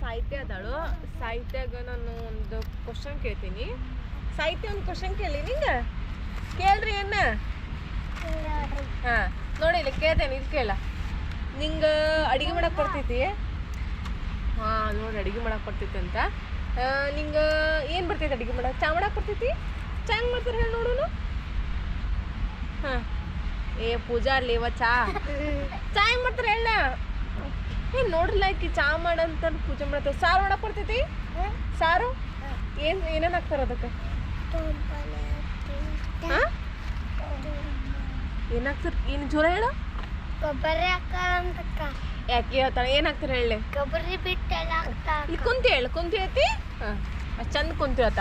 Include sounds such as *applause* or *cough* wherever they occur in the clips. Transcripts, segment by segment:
ಸಾಹಿತ್ಯ ಅದಾಳು ಸಾಹಿತ್ಯಾಗ ನಾನು ಒಂದು ಕ್ವಶನ್ ಕೇಳ್ತೀನಿ. ಸಾಹಿತ್ಯ ಒಂದು ಕ್ವಶನ್ ಕೇಳಿ, ನಿಂಗೆ? ಕೇಳ್ರಿ ಏನ ಹಾಂ, ನೋಡಿ ಇಲ್ಲಿ ಕೇಳ್ತೇನೆ, ಇದು ಕೇಳ. ನಿಂಗೆ ಅಡಿಗೆ ಮಾಡಕ್ಕೆ ಬರ್ತೈತಿ ಹಾಂ, ನೋಡಿ ಅಡಿಗೆ ಮಾಡಕ್ಕೆ ಬರ್ತೈತಿ ಅಂತ. ನಿಂಗೆ ಏನು ಬರ್ತೈತಿ ಅಡಿಗೆ ಮಾಡಕ್ಕೆ ಚಾ ಮಾಡಕ್ಕೆ ಬರ್ತೈತಿ ಚಾ ಹೆಂಗ್ ಮಾಡ್ತಾರೆ ಹೇಳಿ ನೋಡೋನು. ಹಾಂ. ಏ ಪೂಜಾ ಅಲ್ಲಿ ಇವ ಚಾ. ಚಾ ಹೆಂಗೆ ಮಾಡ್ತಾರೆ ಹೇಳ ಏ ನೋಡ್ರಲ್ಲ ಆಕಿ ಚಾ ಮಾಡಂತ ಪೂಜೆ ಮಾಡ್ತಾರೆ ಸಾರು ಮಾಡಕ್ ಬರ್ತೈತಿ ಸಾರು? ಏನು ಏನೇನ್ ಹಾಕ್ತಾರ ಅದಕ್ಕೆ? ಏನ್ ಹಾಕ್ತಾರ? ಏನ್ ಜೋರ ಹೇಳು. ಕೊಬ್ಬರಿ ಯಾಕೆ ಹೇಳ್ತಾಳೆ? ಏನ್ ಹಾಕ್ತಾರ ಹೇಳಿ. ಕೊಬ್ಬರಿ ಬಿಟ್ಟು ಇಲ್ಲಿ ಕುಂತಿ ಹೇಳು ಕುಂತಿ ಐತಿ? ಅಷ್ಟು ಚಂದ ಕುಂತಿ ಆತ.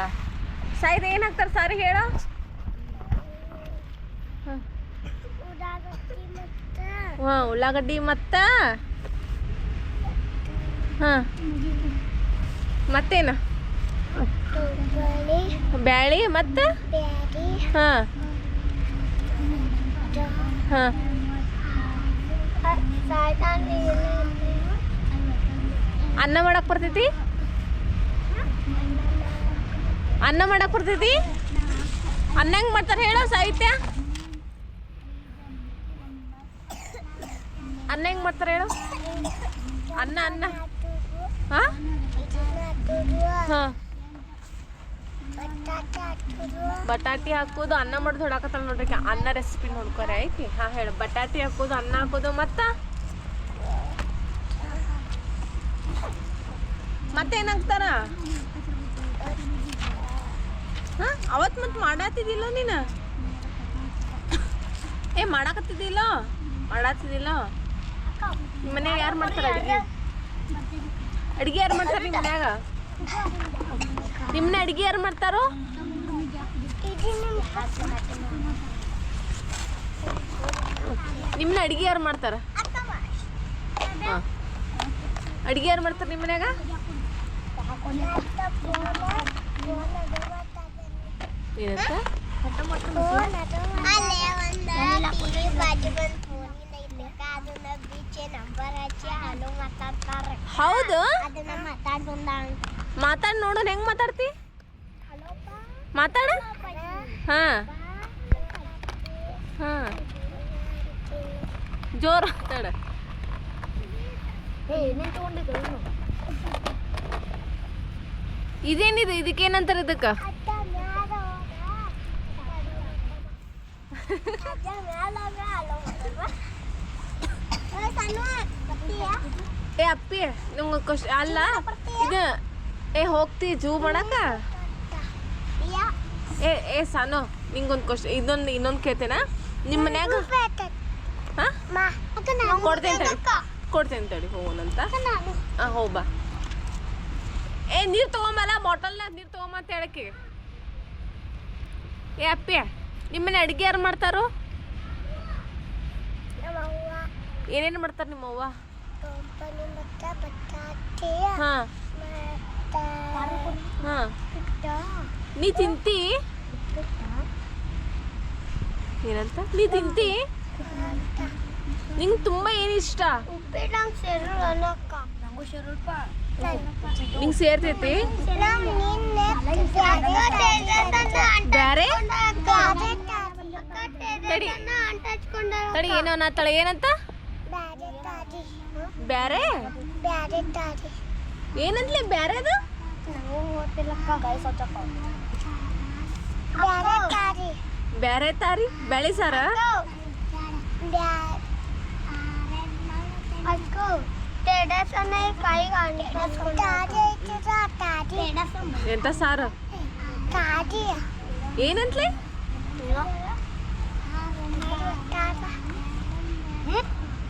ಸಾಯ್ದು ಏನ್ ಹಾಕ್ತಾರ ಸಾರಿ ಹೇಳ. ಹಾಂ ಉಳ್ಳಾಗಡ್ಡಿ ಮತ್ತು ಹಾಂ. ಮತ್ತೇನು? ಬ್ಯಾಳಿ ಮತ್ತು? ಹಾಂ. ಹಾಂ. ಅನ್ನ ಮಾಡಕ್ಕೆ ಬರ್ತೈತಿ? ಅನ್ನ ಮಾಡಕ್ಕೆ ಬರ್ತೈತಿ? ಅನ್ನ ಹೆಂಗೆ ಮಾಡ್ತಾರೆ ಹೇಳೋ ಸಾಹಿತ್ಯ? ಅನ್ನ ಹೆಂಗ್ ಮಾಡ್ತಾರೆ ಹೇಳು? ಅನ್ನ ಅನ್ನ. ಹಾಂ? ಬಟಾಟೆ ಹಾಕೋದು, ಅನ್ನ ಮಾಡೋದು ಹೊಡಕತ್ತಲ್ಲ ನೋಡ್ರಿ ಅನ್ನ ರೆಸಿಪಿ ನೋಡ್ಕೊರೆ ಐತಿ ಹಾಂ, ಹೇಳು. ಬಟಾಟಿ ಹಾಕೋದು, ಅನ್ನ ಹಾಕೋದು, ಮತ್ತು? ಮತ್ತೇನಾಗ್ತಾರ ಹಾಂ ಅವತ್ತು ಮತ್ತೆ ಮಾಡಾತಿದ್ದಿಲ್ಲ ನೀನು? ಏ, ಮಾಡಾಕತ್ತಿದ್ದಿಲ್ಲ? ಮಾಡಾತಿದ್ದಿಲ್ಲ? ಮನ್ಯಾಗ ಯಾರು ಮಾಡ್ತಾರೆ ಅಡುಗೆ ಯಾರು ಮಾಡ್ತಾರೆ ನಿಮ್ಮ ಮನ್ಯಾಗ? ನಿಮ್ಮನ್ನ ಅಡುಗೆ ಯಾರು ಮಾಡ್ತಾರೋ? ನಿಮ್ಮನ್ನ ಅಡುಗೆ ಯಾರು ಮಾಡ್ತಾರ? ಅಡುಗೆ ಯಾರು ಮಾಡ್ತಾರೆ ನಿಮ್ಮ ಮನ್ಯಾಗ? ಏನಂತ ಬಾಜು ಬಂದು ಇರ್ಲಿಕ್ಕ ಅದನ್ನ ಬೀಚೆ ನಂಬರ್ ಹೌದು? ಮಾತಾಡ್ ನೋಡೋಣ ಹೆಂಗ್ ಮಾತಾಡ್ತಿ? ಮಾತಾಡ. ಹಾ. ಹಾಂ. ಜೋರು ಮಾತಾಡ. ಇದೇನಿದು? ಇದಕ್ಕೇನಂತಾರೆ ಇದಕ್ಕೆ? ಏ, ಅಪ್ಪಿ ನಂಗೆ ಕಷ್ಟ ಅಲ್ಲ ಇದು ಏ ಹೋಗ್ತಿ ಜೂ ಮಾಡಕ್ಕ? ಏ ಏ ಸಾನು ನಿಂಗೊಂದು ಕ್ವಶನ್ ಇದೊಂದು ಇನ್ನೊಂದು ಕೇಳ್ತೇನ? ನಿಮ್ಮ ಮನ್ಯಾಗ? ಕೊಡ್ತೇನೆ ತಡಿ. ಕೊಡ್ತೇನೆ ತಡಿ ಹೋಗೋಣಂತ ಹಾಂ ಹೋಗ್ಬಾ ಏ ನೀರು ತೊಗೊಂಬಲ್ಲ ಬಾಟಲ್ನಾಗ ನೀರು ತೊಗೊಂಬ ಅಂತ ಹೇಳಕ್ಕೆ. ಏ ಅಪ್ಪಿ ನಿಮ್ಮನೆ ಅಡುಗೆ ಯಾರು ಮಾಡ್ತಾರೋ? ಏನೇನು ಮಾಡ್ತಾರೆ ನಿಮ್ಮವ್ವ? ನೀ ತಿಂತಿ? ಏನಂತ? ನೀ ತಿಂತಿ? ನಿಂಗೆ ತುಂಬ ಏನು ಇಷ್ಟ? ನಂಗೆ ಸೇರ್ತೈತಿ? ತಡಿ. ತಡಿ ಏನೋ ಅನ್ನತ್ತಾಳೆ ಏನಂತ? ಬ್ಯಾರೆ ತಾರಿ ಬ್ಯಾರೆ ಬ್ಯಾರೆ ತಾರಿ ಏನಂತ್ಲಿ ಬ್ಯಾರೆದು ನಾವು ಓದ್ತಿಲ್ಲಕ್ಕ ಗೈ ಸೊಚ್ಚಕ್ಕ ಬ್ಯಾರೆ ತಾರಿ ಬ್ಯಾರೆ ತಾರಿ ಬೆಳಿ ಸಾರ ಅಕ್ಕೋ ಟೆಡಸ್ ಅನ್ನ ಕೈಗೆ ಅಂಟಿಸ್ಕೊಂಡು ತಾರಿ ಐತಿದ ತಾರಿ ಎಂತ ಸಾರ ತಾರಿ ಏನಂತ್ಲಿ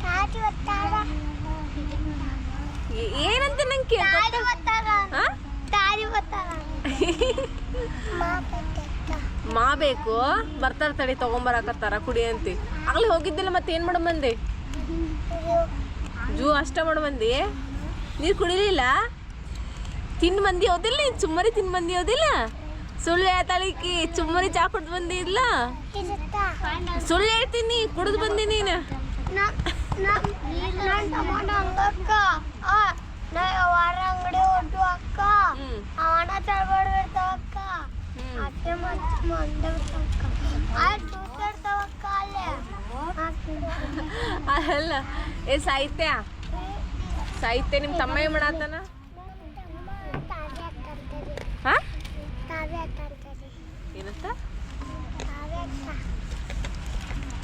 ತಾರಿ ಒತ್ತಾರ ಏ- ಏನಂತ ನಂಗೆ ಮಾ ಬೇಕು. ಬರ್ತಾರ ತಡಿ ತಗೊಂಬರಾಕತ್ತಾರ ಕುಡಿ ಅಂತಿ. ಆಗ್ಲಿ ಹೋಗಿದ್ದಿಲ್ಲ ಮತ್ತೆ ಏನ್ ಮಾಡ ಬಂದೆ ಜೂ ಅಷ್ಟ ಮಾಡ ಬಂದಿ ನೀರು ಕುಡಿಲಿಲ್ಲ? ತಿನ್ ಮಂದಿ ಹೋದಿಲ್ಲ ನೀನು? ಚುಮ್ಮರಿ ತಿನ್ ಮಂದಿ ಹೋದಿಲ್ಲ? ಸುಳ್ಳು ಹೇಳ್ತಾಳಿಕಿ ಚುಮ್ಮರಿ ಚಾ ಕುಡ್ದು ಬಂದಿ ಇಲ್ಲ ಸುಳ್ಳು ಹೇಳ್ತೀನಿ ಕುಡಿದು ಬಂದಿ ನೀನು. వారంగడి ఒడ్డు అక్క ఆడ చడబడి పెడతావు అక్క అట్టే మంచి మంద అక్క. అది చూసి పెడతావు అక్క. ಅಲ್ಲ ಏ ಸಾಹಿತ್ಯ ಸಾಹಿತ್ಯ ನಿಮ್ಮ ತಮ್ಮ ಏನು ಮಾಡತ್ತಾನ ಏನಂತ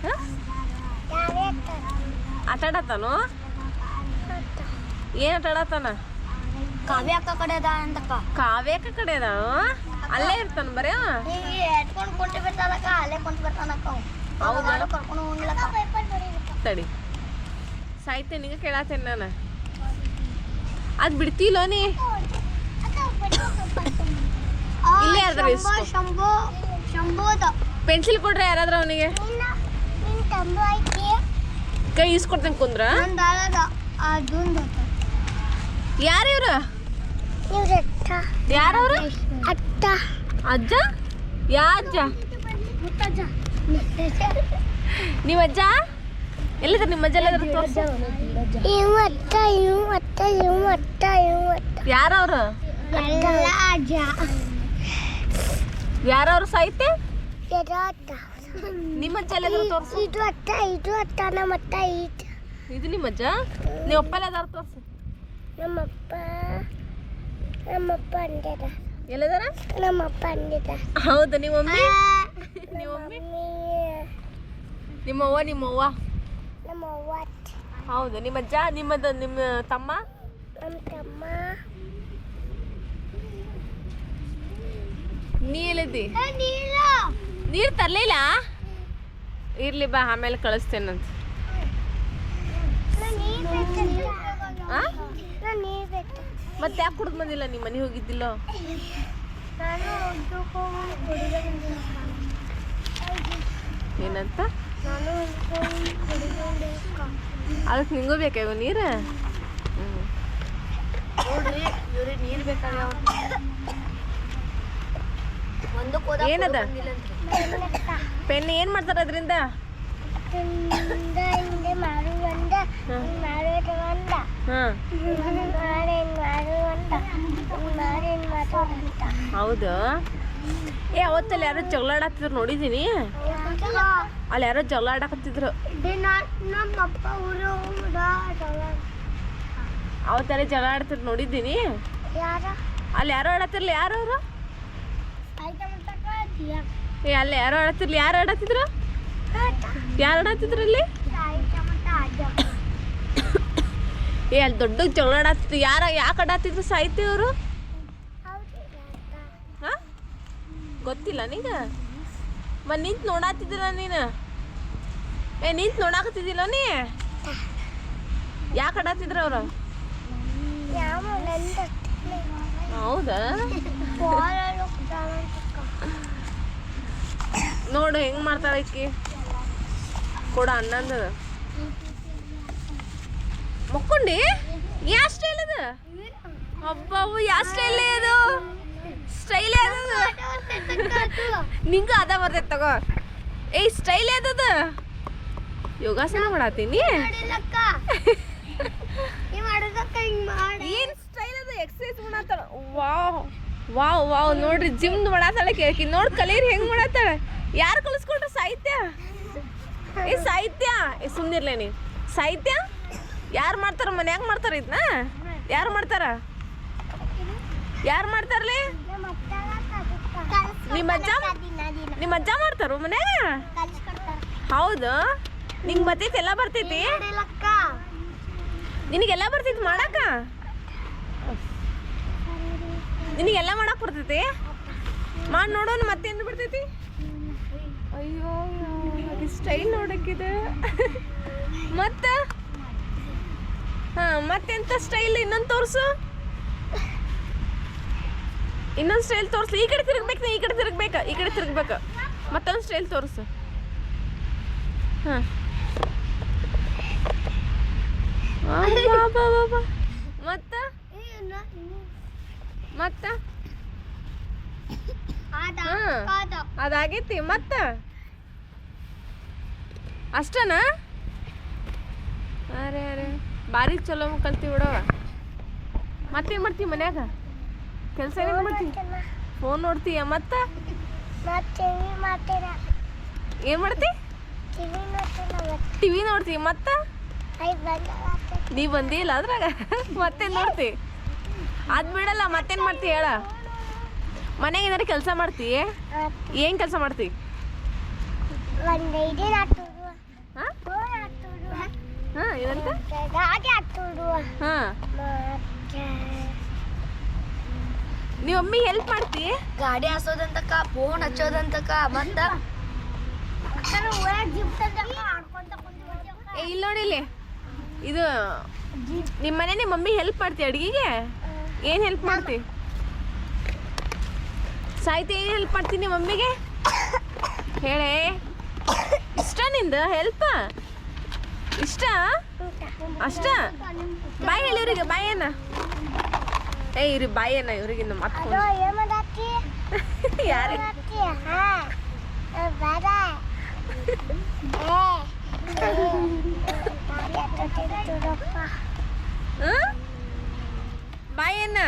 ಹಾಂ ಆಟ ಆಡತ್ತಾನು? ಏನು ಆಟ ಆಡತ್ತಾನ? ಕಾವ್ಯ ಅಕ್ಕ ಕಡೆ ಅದ ಅಂತಕ್ಕ ಕಾವ್ಯಕ ಕಡೆ ಅದಾನು? ಅಲ್ಲೇ ಇರ್ತಾನ ಬರೀ ಅವ? ಎತ್ಕೊಂಡು ಕುಂತು ಬಿಡ್ತಾನಕ್ಕ ಅಲ್ಲೇ ಕುಂತು ಬಿಡ್ತಾನಕ್ಕ ಹೌದಾ? ಕರ್ಕೊಂಡು ಹೋಗ್ಲಕ್ಕ ತಡಿ ಸಾಹಿತ್ಯ ನಿಂಗೆ ಕೇಳತ್ತೇನೆ ನಾನು. ಅದು ಬಿಡ್ತಿಲ್ಲೋ ನೀ? ಇಲ್ಲೇ ಇಸ್ಕೊ. ಶಂಭು ಪೆನ್ಸಿಲ್ ಕೊಡ್ರೆ ಯಾರಾದ್ರೂ ಅವನಿಗೆ ನಿನ್ನ ನಿನ್ನ ತಂದು ಐತಿ ಕೈ ಇಸ್ಕೊಡ್ತೇನೆ ಕುಂದ್ರ? ಯಾರ್ಯವ್ರು ಯಾರು ಇವ್ರು ಯಾರವ್ರು? ಅತ್ತ ಅಜ್ಜ? ಯಾ ಅಜ್ಜ? ನಿಮ್ಮ ಅಜ್ಜ? ಎಲ್ಲಿದ್ರ ನಿಮ್ಮ ಅಜ್ಜ ಎಲ್ಲಾದ್ರೂ ತೋರ್ಸು. ಯಾರವ್ರ? ಯಾರವ್ರು ಯಾರವ್ರು ಸಾಹಿತ್ಯ? ಇದು ಅತ್ತ ನಿಮ್ಮ ಅಜ್ಜ ಎಲ್ಲಾದ್ರೂ ತೋರ್ಸು. ಇದು ಅತ್ತ ಇದು ಅತ್ತ ನಮ್ಮ ಅತ್ತ ಇದು. ಇದು ನಿಮ್ಮ ಅಜ್ಜ? ನೀವು ಅಪ್ಪ ಎಲ್ಲಾದ್ರೂ ತೋರ್ಸು. ನಮ್ಮಪ್ಪ ನಮ್ಮಪ್ಪ ಅಂದಿದ. ಎಲ್ಲದಾರ? ನಮ್ಮಪ್ಪ ಅಂದಿದ. ಹೌದು ನಿಮ್ಮ ಮಮ್ಮಿ? ನಿಮ್ಮ ಮಮ್ಮಿ? ಮಮ್ಮಿ ನಿಮ್ಮ ಅವ್ವ ನಿಮ್ಮ ಅವ್ವ? ನಮ್ಮ ಅವ್ವ ಅತ್ತ. ಹೌದು ನಿಮ್ಮ ಅಜ್ಜ ನಿಮ್ಮದು ನಿಮ್ಮ ತಮ್ಮ? ನಮ್ಮ ತಮ್ಮ. ನೀ ಎಲ್ಲಿದ್ದಿ? ನೀಲ ನೀರು ತರ್ಲಿಲ್ಲ? ಇರ್ಲಿ ಬಾ ಆಮೇಲೆ ಕಳಿಸ್ತೇನಂತ. ನೀರ್ ಬೇಕು ಆ? ನೀರ್ ಬೇಕು ಮತ್ತೆ ಯಾಕೆ ಕುಡ್ದು ಬಂದಿಲ್ಲ ನಿಮ್ಮ ಮನೆ ಹೋಗಿದ್ದಿಲ್ಲ? ಏನಂತ. ಅದಕ್ಕೆ ನಿಂಗೂ ಬೇಕಾಗ ನೀರು? ಹ್ಞೂ ನೋಡ್ರಿ ಇವ್ರಿಗೆ ನೀರ್ ಬೇಕಾಗ್ಯಾವ. ಏನದ? ಪೆನ್ ಏನು ಮಾಡ್ತಾರ ಅದ್ರಿಂದ? ಹೌದ ಏ ಅವತ್ತಲ್ಲಿ ಯಾರೋ ಜಗಳ ನೋಡಿದೀನಿ. ನೋಡಿದ್ದೀನಿ ಅಲ್ಲಿ ಯಾರೋ ಜಗಳ ಆಡಕತ್ತಿದ್ರು ನಮ್ಮ ಅಪ್ಪ ಊರು ಅವತ್ತಲ್ಲಿ ಜಗಳ ಆಡ್ತಿದ್ರು ನೋಡಿದ್ದೀನಿ ಅಲ್ಲಿ ಯಾರೋ ಆಡತ್ತಿರ್ಲಿ ಯಾರು ಅವರು? ಏ ಅಲ್ಲಿ ಯಾರೋ ಆಡತ್ತಿರ್ಲಿ. ಯಾರು ಆಡತ್ತಿದ್ರು? ಯಾರು ಆಡತ್ತಿದ್ರು ಅಲ್ಲಿ? ಏ ಅಲ್ಲಿ ದೊಡ್ಡ ಜಗಳ ಆಡತ್ತಿದ್ರು. ಯಾರ ಯಾಕೆ ಆಡತ್ತಿದ್ರು ಸಾಹಿತ್ಯ ಅವರು? ಗೊತ್ತಿಲ್ಲ ನಿಂಗ? ಮತ್ತೆ ನಿಂತು ನೋಡಾತಿದ್ದಿಲ್ಲ ನೀನು? ಏ ನಿಂತು ನೋಡಾಕತ್ತಿದ್ದಿಲ್ಲ ನೀ? ಯಾಕೆ ಆಡತ್ತಿದ್ರು ಅವರು? ಹೌದಾ? ನೋಡು, ಹೆಂಗ್ ಮಾಡ್ತಾಳೆ ಈಕಿ ಕೊಡ ಅಣ್ಣಂದ. ಮಕ್ಕೊಂಡಿ? ಯಾ ಸ್ಟೈಲ್ ಅದು? ಅಬ್ಬವು ಯಾ ಸ್ಟೈಲ್ ಅದು? ಸ್ಟೈಲ್ ಅದು? ನಿಂಗೂ ಅದ ಬರ್ತೈತೆ ತಗೋ. ಏಯ್ ಸ್ಟೈಲ್ ಅದದ ಯೋಗಾಸನ ಮಾಡತ್ತೀನಿ ಏನ್ ಸ್ಟೈಲ್ ಅದ? ಎಕ್ಸರ್ಸೈಸ್ ಮಾಡತ್ತಾಳ ವಾವ್. ವಾವ್ ವಾವ್, ನೋಡ್ರಿ ಜಿಮ್ ಮಾಡತ್ತಾಳೆ ಕೇಳ್ಕಿ ನೋಡ್, ಕಲೀರಿ, ಹೆಂಗ್ ಮಾಡತ್ತಾಳ ಯಾರು ಕಲಿಸ್ಕೊಟ್ರು ಸಾಹಿತ್ಯ? ಏ, ಸಾಹಿತ್ಯ? ಸುಮ್ಮನಿರ್ಲೇ ನೀ. ಸಾಹಿತ್ಯ? ಯಾರು ಮಾಡ್ತಾರ ಮನ್ಯಾಗ ಮಾಡ್ತಾರ ಇದನ್ನ ಯಾರು ಮಾಡ್ತಾರ? ಯಾರು ಮಾಡ್ತಾರಲಿ? ನಮ್ಮ ಅಜ್ಜ? ನಿಮ್ಮ ಅಜ್ಜ ಮಾಡ್ತಾರ ಮನ್ಯಾಗ? ಹೌದು? ನಿಂಗೆ ಬರ್ತೈತಿ ಎಲ್ಲ ಬರ್ತೈತಿ? ನಿನಗೆಲ್ಲ ಬರ್ತೈತಿ ಮಾಡಾಕ? ನಿನಗೆಲ್ಲ ಮಾಡಕ್ ಬರ್ತೈತಿ? ಮಾಡಿ ನೋಡೋಣ ಮತ್ತೇನು ಬರ್ತೈತಿ? ಅಯ್ಯೋ ಅದು ಸ್ಟೈಲ್ ನೋಡಕ್ಕಿದೆ. ಮತ್ತೆ? ಹಾ ಮತ್ತೆಂತ ಸ್ಟೈಲ್ ಇನ್ನೊಂದು ತೋರಿಸು. ಇನ್ನೊಂದು ಸ್ಟೈಲ್ ತೋರಿಸು. ಈ ಕಡೆ ತಿರುಗ್ಬೇಕು ನೀ ಈ ಕಡೆ ತಿರುಗ್ಬೇಕ ಈ ಕಡೆ ತಿರುಗ್ಬೇಕು. ಮತ್ತೊಂದು ಸ್ಟೈಲ್ ತೋರ್ಸು. ಹಾಂ. ಮತ್ತ? ಮತ್ತ? ಅದಾಗೈತಿ. ಮತ್ತ? ಅಷ್ಟನ? ಅರೆ ಅರೆ. ಭಾರಿ ಚಲೋ ಕಲ್ತಿ ಬಿಡವ ಮತ್ತೇನು ಮಾಡ್ತಿ ಮನ್ಯಾಗ? ಕೆಲಸ ಏನು ಮಾಡ್ತೀವಿ ಫೋನ್ ನೋಡ್ತೀಯ ಮತ್ತ? ಏನು ಮಾಡ್ತಿ? ಟಿವಿ ನೋಡ್ತಿ ಮತ್ತೆ? ನೀ ಬಂದಿಲ್ಲ ಅದ್ರಾಗ? ಮತ್ತೇನು ನೋಡ್ತಿ? ಅದ್ ಬಿಡಲ್ಲ, ಮತ್ತೇನು ಮಾಡ್ತಿ ಹೇಳ? ಮನೆಗೆ ಏನಾರು ಕೆಲಸ ಮಾಡ್ತಿ? ಏನು ಕೆಲಸ ಮಾಡ್ತಿ? ಒಂದು ಹಾಂ? ಫೋನ್ ಗಾಡಿ ನೀವು ಹೆಲ್ಪ್ ಮಾಡ್ತಿ? ಗಾಡಿ ಹಾಸೋದಂತಕ ಫೋನ್ ಹಚ್ಚೋದಂತಕ ಮತ್ತ? ನಾನು ಊರಾಗ ಜಿಪ್ ತಂದಕ್ಕ ಆಡ್ಕೊಂತ ಕುಂತಿದ್ದೆ ಏ ಇಲ್ಲಿ ನೋಡಿ ಇಲ್ಲಿ. ಇದು ನಿಮ್ಮ ಮನೆ ನಿಮ್ಮ ಮಮ್ಮಿ ಹೆಲ್ಪ್ ಮಾಡ್ತಿ ಅಡುಗೆಗೆ? ಏನು ಹೆಲ್ಪ್ ಮಾಡ್ತಿ? ಸಾಹಿತ್ಯ ಏನು ಹೆಲ್ಪ್ ಮಾಡ್ತೀನಿ ನಿಮ್ಮ ಮಮ್ಮಿಗೆ? ಹೇಳೇ. ಇಷ್ಟ ನಿಂದ? ಹೆಲ್ಪ್ ಇಷ್ಟ? ಅಷ್ಟ? ಬಾಯ್ ಹೇಳಿ ಇವ್ರಿಗೆ ಬಾಯ್ ಏನ ಏ ಇವ್ರಿ ಬಾಯ್ ಏನ ಇವ್ರಿಗೆ ಅದು ಮತ್ತೆ *laughs* ಯಾರು? ಮಾಡತ್ತಿ? ಹಾ ಬಾರ. ಬಾಯ್ ಏನ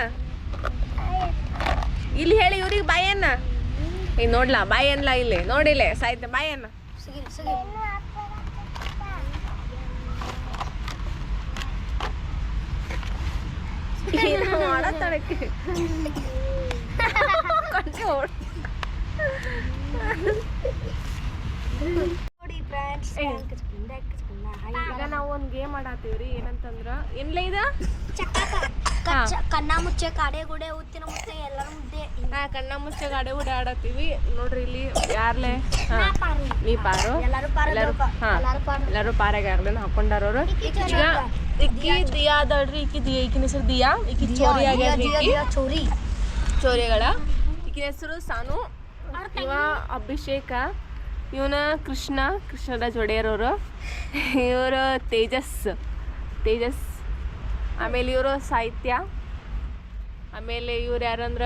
ಇಲ್ಲಿ ಹೇಳಿ ಇವ್ರಿಗೆ ಬಾಯ್ ಏನ ಏ ನೋಡ್ಲಾ ಬಾಯ್ ಅನ್ಲಾ ಇಲ್ಲಿ. ನೋಡಿಲೆ ಸಾಯ್ತ ಬಾಯ್ sige. ಸಿಗಿ ಏನೋ ಮಾಡತ್ತಾಳಕ್ಕೆ. ಕಂಟ್ರೋಲ್ ನೋಡಿ ಫ್ರೆಂಡ್ಸ್ ಈಗ ನಾವು ಒಂದು ಗೇಮ್ ಆಡತ್ತೀವ್ರಿ ಏನಂತಂದ್ರ ಏನ್ಲೇ ಇದ? ಕಣ್ಣ ಮುಚ್ಚೆ ಕಾಡೆ ಗುಡೆ ಉತ್ತಿನ ಮುಚ್ಚೆ ಎಲ್ಲರ ಮುದ್ದೆ. ಹಾ ಕಣ್ಣ ಮುಚ್ಚ ಗಾಡಿ ಆಡತ್ತೀವಿ. ನೋಡ್ರಿ ಇಲ್ಲಿ ಯಾರ್ಲೆ? ಹಾ. ನೀ ಪಾರು. ಎಲ್ಲರೂ ಪಾರು ಎಲ್ಲರೂ ಹಾ. ಎಲ್ಲರೂ ಪಾರು. ಎಲ್ಲರೂ ಪಾರಾಗ ಆಗ್ಲೇ ಹಾಕೊಂಡಾರವ್ರು? ಈಗ ಇಕ್ಕಿ ದಿಯಾ ಅದಳ್ರಿ ಇಕ್ಕಿ ದಿಯಾ ಈಕಿನ ಹೆಸರು ದಿಯಾ ಇಕ್ಕಿ ಚೋರಿ ಆಗ್ಯಾದ್ರಿ ಈಕಿ. ಚೋರಿ. ಚೋರಿಗಳ. ಈಕಿನ ಹೆಸರು ಸಾನು ಇವ ಅಭಿಷೇಕ ಇವನ ಕೃಷ್ಣ ಕೃಷ್ಣರಾಜ್ ಒಡೆಯರವರು ಇವರು ತೇಜಸ್ ತೇಜಸ್ ಆಮೇಲೆ ಇವರು ಸಾಹಿತ್ಯ ಆಮೇಲೆ ಇವ್ರು ಯಾರಂದ್ರ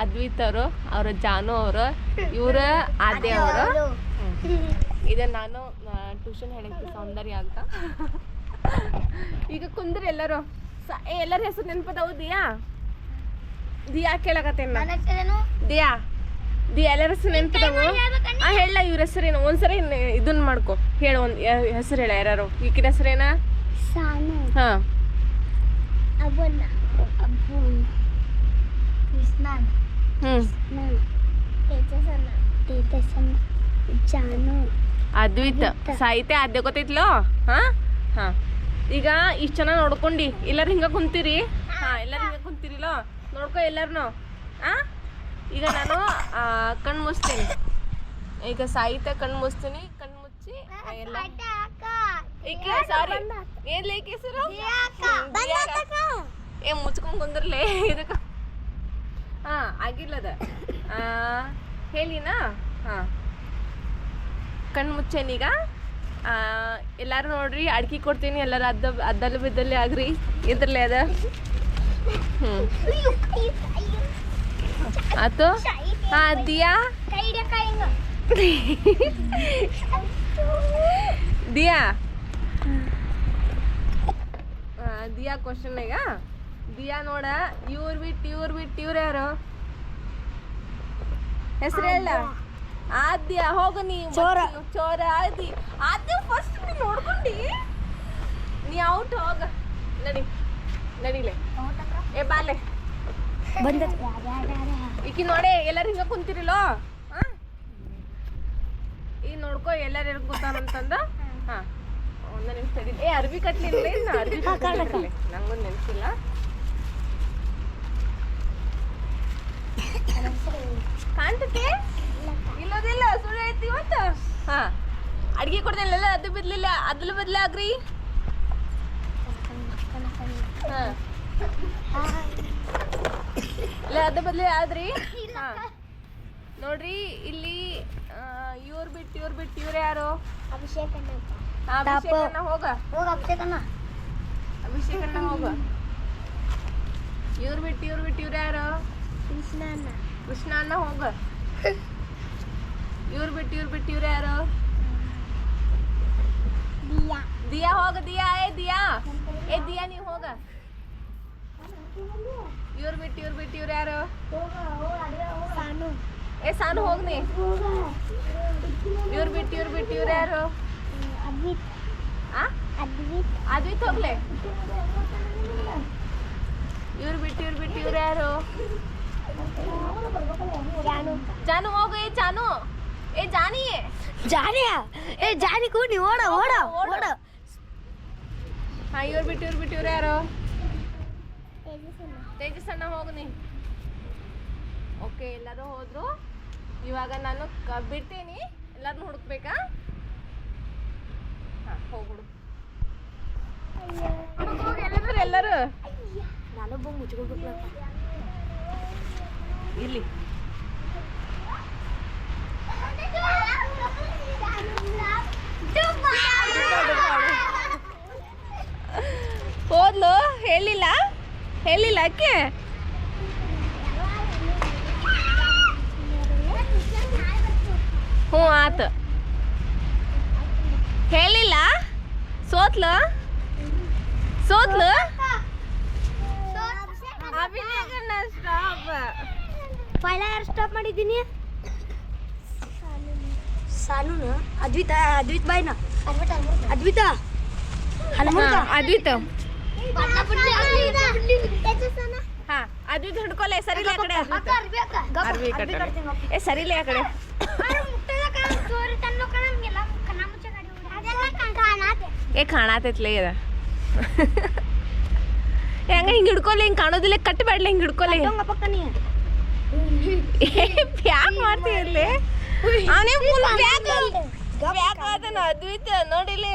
ಅದ್ವಿತ್ ಅವರು ಅವ್ರ ಜಾನು ಅವರು ಇವ್ರ ಆದ್ಯ ಅವರು. ಇದ ನಾನು ಟ್ಯೂಷನ್ ಹೇಳಿದ್ದೆ ಸೌಂದರ್ಯ ಅಂತ. ಈಗ ಕುಂದ್ರಿ ಎಲ್ಲರೂ. ಎಲ್ಲರ ಹೆಸರು ನೆನಪದವು? ದಿಯಾ? ದಿಯಾ ಕೇಳಕತ್ತೇನ ದಿಯಾ? ದಿಯಾ ಎಲ್ಲರ ಹೆಸರು ನೆನಪದವು? ಆ ಹೇಳ ಇವ್ರ ಹೆಸರೇನು. ಒಂದ್ಸರಿ ಇದನ್ನ ಮಾಡ್ಕೊ. ಹೇಳು ಒಂದು ಹೆಸರು ಹೇಳ ಯಾರು ಈಕಿನ ಹೆಸರೇನ? ಹಾ. ಅಬ್ಬನ ಅಬ್ಬನ್ ಕೃಷ್ಣನ್ ಹ್ಮ್ ತೇಜಸನ ತೇಜಸನ ಜಾನು ಅದ್ವಿತ್ ಸಾಹಿತ್ಯ ಅದೇ ಗೊತ್ತೈತ್ಲೋ ಹಾ ಹಾ ಈಗ ಇಷ್ಟು ಜನ ನೋಡ್ಕೊಂಡಿ ಎಲ್ಲರೂ ಹಿಂಗ ಕುಂತೀರಿ ಹಾ ಎಲ್ಲರೂ ಹಿಂಗ ಕುಂತೀರಿಲೋ ನೋಡ್ಕೊ ಎಲ್ಲಾರನು ಆ ಈಗ ನಾನು ಆ, ಕಣ್ ಮುಚ್ತೀನಿ ಈಗ ಸಾಹಿತ್ಯ ಕಣ್ ಮುಚ್ತೀನಿ ಕಣ್ ಮುಚ್ಚಿ ಆ, ಎಲ್ಲ ಈಕೆ ಸಾರಿ? ಏನ್ಲ ಈಕೆ ಹೆಸರು? ಹ್ಮ್. ಏ ಮುಚ್ಕೊಂಡ್ ಕುಂದ್ರಲೇ ಇದಕ್ಕ. ಹಾ ಆಗಿಲ್ಲದ ಹೇಳಿನಾ? ಹಾ. ಕಣ್ಣು ಮುಚ್ಚೇನೀಗ ಎಲ್ಲಾರು ನೋಡ್ರಿ ಅಡ್ಕಿ ಕೊಡ್ತೀನಿ ಎಲ್ಲಾರು ಅದ್ದ ಅದ್ದಲ್ಲಿ ಬಿದ್ದಲ್ಲಿ ಆಗ್ರಿ ಇದ್ರಲ್ಲೇ ಅದ. ಹ್ಞೂ ಆತು? ಹಾ ದಿಯಾ? *laughs* ದಿಯಾ ಆ, ದಿಯಾ ಕ್ವಶನ್ ಈಗ. ದಿಯಾ ನೋಡ ಇವ್ರು ಬಿಟ್ಟು ಇವ್ರು ಬಿಟ್ಟು ಇವ್ರು ಯಾರು? ಹೆಸರು ಹೇಳ. ಆದ್ಯ. ಹೋಗು ನೀ ಚೋರ. ಚೋರ ಆದಿ. ಆದ್ಯ ಫಸ್ಟ್ ನೀ ನೋಡ್ಕೊಂಡಿ. ನೀ ಔಟ್ ಹೋಗ. ನಡಿ ನಡಿಲೆ ಏ ಬಾಲೆ ಬಂದ. ಈಕಿ ನೋಡೆ ಎಲ್ಲರೂ ಹಿಂಗ ಕುಂತಿರಿಲೋ? ಈಗ ನೋಡ್ಕೊ ಎಲ್ಲಾರು ಎಲ್ಲಿ ಕೂತಾರಂತಂದ? ಹಾ. ಒಂದ ನಿಮಿಷ ಏ ಅರ್ಬಿ ಕಟ್ಲಿಲ್ಲ ಇನ್ನ ಅರ್ಬಿ ಕಟ್ಲಿಲ್ಲ ನಂಗೊಂದು ನೆನ್ಸಿಲ್ಲ ಕಾಣ್ತತೆ? ಇಲ್ಲೋದಿಲ್ಲ ಸುಳ್ಳು ಐತಿ ಇವತ್ತು. ಹಾ. ಅಡ್ಗೆ ಕೊಡ್ತೇನೆ ಅದು ಬಿದ್ಲಿಲ್ಲ ಅದ್ರ ಬದ್ಲ ಆಗ್ರಿ ಹಾ. ಇಲ್ಲ ಅದ್ರ ಬದ್ಲಿ ಆದ್ರಿ? ಹಾ. ನೋಡ್ರಿ ಇಲ್ಲಿ ಇವ್ರು ಬಿಟ್ಟು ಇವ್ರು ಬಿಟ್ಟು ಇವ್ರು ಯಾರು? ಅಭಿಷೇಕನ ಆ, ಅಭಿಷೇಕನ್ನ ಹೋಗ ಹೋಗ ಅಭಿಷೇಕನ ಅಭಿಷೇಕನ್ನ ಹೋಗ ಇವ್ರು ಬಿಟ್ಟು ಇವ್ರು ಬಿಟ್ಟು ಇವ್ರು ಯಾರು ಕೃಷ್ಣನ ಕೃಷ್ಣ ಅನ್ನ ಹೋಗ ಇವ್ರು ಬಿಟ್ಟು ಇವ್ರು ಬಿಟ್ಟು ಇವ್ರು ಯಾರು ದಿಯಾ ದಿಯಾ ಹೋಗ ದಿಯಾ ಏ ದಿಯಾ ಏ ದಿಯಾ ನೀವು ಹೋಗ ಇವ್ರು ಬಿಟ್ಟು ಇವ್ರು ಬಿಟ್ಟು ಇವ್ರು ಯಾರು ಸಾನು ಏ ಸಾನು ಹೋಗ್ನಿ ಇವ್ರು ಬಿಟ್ಟು ಇವ್ರು ಬಿಟ್ಟು ಇವ್ರು ಯಾರು ಅದ್ವಿತ್ ಆ? ಅದ್ವಿತ್ ಅದ್ವಿತ್ ಹೋಗ್ಲೆ. ಇವ್ರು ಬಿಟ್ಟು ಇವ್ರು ಬಿಟ್ಟು ಇವ್ರು ಯಾರು? ಜಾನು. ಹೋಗು ಏ ಜಾನು. ಏ ಜಾನಿ. ಜಾನಿಯ? ಏ ಜಾನಿ ಕೂಡಿ ಓಡ ಓಡ ಓಡ. ಹಾ ಇವ್ರು ಬಿಟ್ಟು ಇವ್ರು ಬಿಟ್ಟು ಇವ್ರು ಯಾರು. ತೇಜಸ್ ಅಣ್ಣ ಹೋಗ್ನಿ ಓಕೆ ಎಲ್ಲರೂ ಹೋದ್ರು. ಇವಾಗ ನಾನು ಬಿಡ್ತೀನಿ. ಎಲ್ಲರನ್ನೂ ಹುಡುಕ್ಬೇಕಾ? ಹೋಗ್ಬಿಡು. ಎಲ್ಲರೂ ಎಲ್ಲರೂ. ನಾನೊಬ್ಬ ಇಲ್ಲಿ ಹೋದ್ಲು ಹೇಳಿಲ್ಲ? ಹೇಳಿಲ್ಲ ಅಕ್ಕೆ? ಹ್ಞೂ ಆತು. ಹೇಳಿಲ್ಲ? ಸೋತ್ಲು? ಸೋತ್ಲು? ಸ್ಟಾಪ್ ಪೈಲ ಯಾರು ಸ್ಟಾಪ್ ಮಾಡಿದ್ದೀನಿ? ಸಾನುನ? ಅದ್ವಿತ ಅದ್ವಿತ್ ಬಾಯ್ನ? ಅದ್ವಿತ ಅದ್ವಿತ್. ಹಾ ಅದ್ವಿತ್. ಹಿಡ್ಕೊಲೆ ಸರಿಲ್ಲ ಆ ಕಡೆ. ಏ ಸರಿಲ್ಲ ಆ ಕಡೆ. ಏ ಕಾಣತೈತ್ಲೇ ಇದ ಹೆಂಗ ಹಿಂಗೆ ಹಿಡ್ಕೊಲಿ ಹಿಂಗೆ ಕಾಣೋದಿಲ್ಲ ಕಟ್ಟಬೇಡ್ಲಿ ಹಿಂಗೆ ಹಿಡ್ಕೊಲಿ. ಪಕ್ಕನಿ ಯಾಕೆ ಮಾಡ್ತೀಯಲ್ಲಿ ಅವನೇ ಫುಲ್ ಪ್ಯಾಕ್ ಬ್ಯಾಕ್ ಆದನ ಅದ್ವಿತ ನೋಡಿಲಿ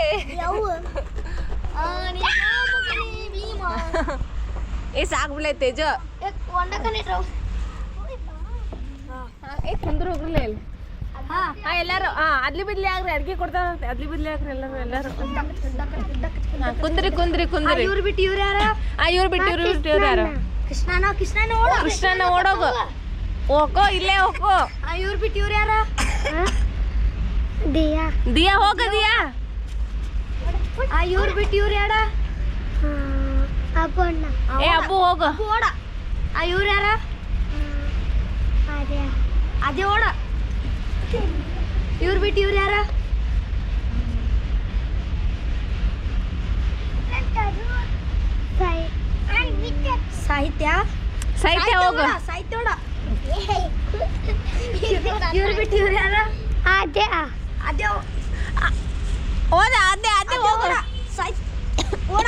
ಏ ಸಾಕ್ ಬಿಡ್ಲೆ ತೇಜ. ಏ ಕುಂದ್ರ ಹೋಗ್ರಲ್ಲ ಇಲ್ಲಿ. ಹಾ ಎಲ್ಲಾರು. ಹಾ ಅದ್ಲಿ ಬಿದ್ಲಿ ಆಗ್ರಿ ಅಡ್ಗೆ ಕೊಡ್ತಾರ ಅದ್ಲಿ ಬಿದ್ಲಿ ಆಗ್ರಿ ಎಲ್ಲರೂ ಎಲ್ಲರೂ. ಕುಂದ್ರಿ ಕುಂದ್ರಿ ಕುಂದ್ರಿ. ಇವ್ರು ಬಿಟ್ಟು ಇವ್ರು ಯಾರ? ಆ ಇವ್ರು ಬಿಟ್ಟು ಇವ್ರು ಬಿಟ್ಟು ಇವ್ರು ಯಾರು? ಕೃಷ್ಣನ ಕೃಷ್ಣನ ಓಡ. ಕೃಷ್ಣನ ಓಡೋಗು. ಹೋಗೋ. ಇಲ್ಲೇ ಹೋಗೋ ಆ ಇವ್ರು ಬಿಟ್ಟು ಇವ್ರು ಯಾರ? ದಿಯಾ. ದಿಯಾ ಹೋಗ ದಿಯಾ. ಆ ಇವ್ರು ಬಿಟ್ಟು ಇವ್ರು ಯಾರ? ಅಪ್ಪಣ್ಣ ಏ ಅಬ್ಬು ಹೋಗು. ಓಡ. ಆ ಇವ್ರು ಯಾರ? ಅದೇ. ಅದೇ ಓಡ. ಇವ್ರು ಬಿಟ್ಟು ಇವ್ರು ಯಾರ ಸಾಹಿತ್ಯ ಸಾಹಿತ್ಯ ಹೋಗು. ಓಡ, ಸಾಹಿತ್ಯ ಓಡ ಇವ್ರು ಬಿಟ್ಟು ಇವ್ರು ಯಾರ ಅದೇ ಅದೇ ಓ- ಹೋದ ಅದೇ ಅದೇ ಅದೇ ಹೋಗು. ಓಡ ಸಾಹಿತ್ಯ ಓಡ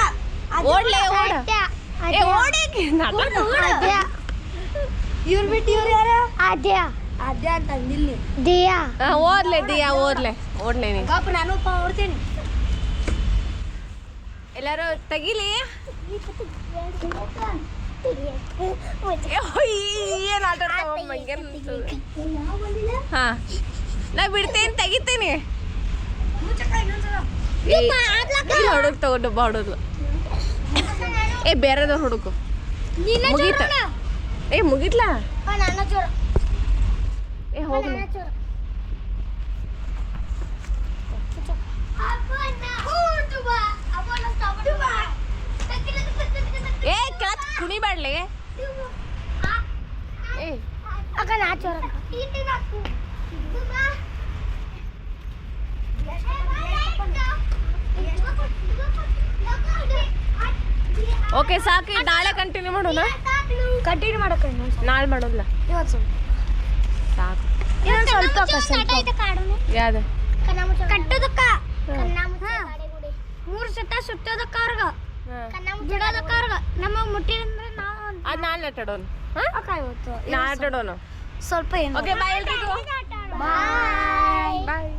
ಅದೇ ಓಡ್ಲೆ ಓಡ. ಓಡ ಏ ಓಡಿ. ಓಡ, ಓಡ. ಅದೇ ಇವ್ರು ಬಿಟ್ಟು ಇವ್ರು ಯಾರ ಅದೇ ಅದೇ ಅಂತ ದಿಯಾ? ಹಾ, ಓದ್ಲೆ ದಿಯಾ ಓದ್ಲೆ. ಓಡ್ಲೆ ನೀನು. ಗಪ್ಪ ನಾನು ಓಡ್ತೇನೆ ಎಲ್ಲರೂ ತೆಗಿಲಿ? ಏನ್ ಆಟ ಹಾ. ನಾ ಬಿಡ್ತೇನೆ ತೆಗಿತೀನಿ. ಹುಡುಗ ತಗೊಂಡು ಬಾ ಹುಡುಗ್ಲು ಏ ಬೇರೆದವ್ರು ಹುಡುಕು. ಮುಗೀತ? ಏ ಮುಗೀತ್ಲಾ? ನನ್ನ ಚೋರ ಏ ಹೋಗ್ಲಿ ಏ ಕೆಳಕ್ ಕುಣಿಬಾಡ್ಲಿ ಏ ಅಕ್ಕ ನಾ ಚೋರ ಓಕೆ ಸಾಕು ನಾಳೆ ಕಂಟಿನ್ಯೂ ಮಾಡೋಣ? ಕಂಟಿನ್ಯೂ ಮಾಡಕ್ಕೆ ನಾಳೆ ಮಾಡೋಲ್ಲ ಇವತ್ತು ಸ್ವಲ್ಪ ಸಾಕು. ಇನ್ನೊಂದು ಸ್ವಲ್ಪ ಅಕ್ಕ, ಸ್ವಲ್ಪ ಯಾವ್ದು? ಕಟ್ಟೋದಕ್ಕ. ಮೂರು ಸತ ಸುತ್ತೋದಕ್ಕ ಅವ್ರಗ. ಬಿಡೋದಕ್ಕ ಅವ್ರಗ. ನಮ್ಮ ಮುಟ್ಟಿದ್ರೆ ನಾವು ಅದು ನಾಳೆ ಆಟಾಡೋನು. ಹಾಂ? ಸ್ವಲ್ಪ ಏನು ಓಕೆ ಬಾಯ್ ಎಲ್ರಿಗೂ. ಬಾಯ್ ಬಾಯ್